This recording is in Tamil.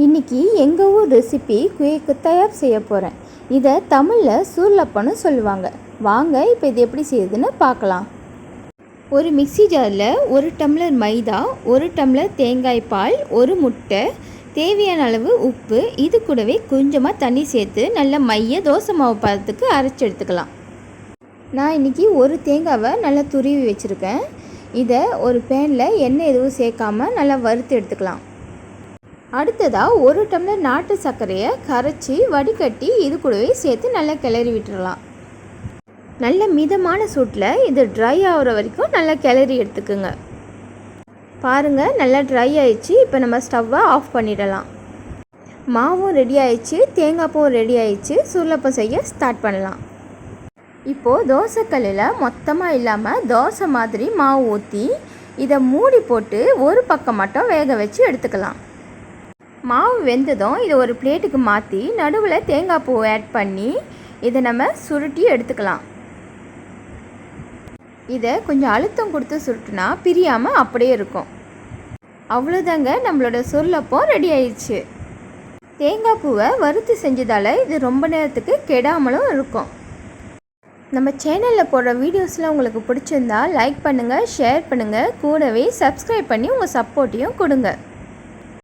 இன்னைக்கு எங்கள் ஊர் ரெசிபி குயக்கு தயார் செய்ய போகிறேன் இதை தமிழில் சூர்லப்பன்னு சொல்லுவாங்க. வாங்க இப்போ இது எப்படி செய்யுதுன்னு பார்க்கலாம். ஒரு மிக்ஸி ஜாரில் ஒரு டம்ளர் மைதா ஒரு டம்ளர் தேங்காய் பால் ஒரு முட்டை தேவையான அளவு உப்பு இது கூடவே கொஞ்சமாக தண்ணி சேர்த்து நல்ல மைய தோசை மாவு பதத்துக்கு அரைச்சி எடுத்துக்கலாம். நான் இன்றைக்கி ஒரு தேங்காவை நல்லா துருவி வச்சுருக்கேன். இதை ஒரு பேனில் எண்ணெய் எதுவும் சேர்க்காம நல்லா வறுத்து எடுத்துக்கலாம். அடுத்ததாக ஒரு டம்ளர் நாட்டு சர்க்கரையை கரைச்சி வடிகட்டி இது கூடவே சேர்த்து நல்லா கிளறி விட்டுறலாம். நல்ல மிதமான சூட்டில் இது ட்ரை ஆகிற வரைக்கும் நல்லா கிளறி எடுத்துக்குங்க. பாருங்கள் நல்லா ட்ரை ஆயிடுச்சு. இப்போ நம்ம ஸ்டவ்வை ஆஃப் பண்ணிடலாம். மாவும் ரெடி ஆயிடுச்சு. தேங்காய்ப்பும் ரெடி ஆயிடுச்சு. சுருளப்பம் செய்ய ஸ்டார்ட் பண்ணலாம். இப்போது தோசைக்கல்லில் மொத்தமாக இல்லாமல் தோசை மாதிரி மாவு ஊற்றி இதை மூடி போட்டு ஒரு பக்கம் மட்டும் வேக வச்சு எடுத்துக்கலாம். மாவு வெந்ததும் இதை ஒரு பிளேட்டுக்கு மாற்றி நடுவில் தேங்காய் பூ ஆட் பண்ணி இதை நம்ம சுருட்டி எடுத்துக்கலாம். இதை கொஞ்சம் அழுத்தம் கொடுத்து சுருட்டுனா பிரியாமல் அப்படியே இருக்கும். அவ்வளோதாங்க நம்மளோட சுருளப்பம் ரெடி ஆயிடுச்சு. தேங்காய் பூவை வறுத்து செஞ்சதால் இது ரொம்ப நேரத்துக்கு கெடாமலும் இருக்கும். நம்ம சேனலில் போடுற வீடியோஸ்லாம் உங்களுக்கு பிடிச்சிருந்தா லைக் பண்ணுங்கள் ஷேர் பண்ணுங்கள் கூடவே சப்ஸ்கிரைப் பண்ணி உங்கள் சப்போர்ட்டையும் கொடுங்க.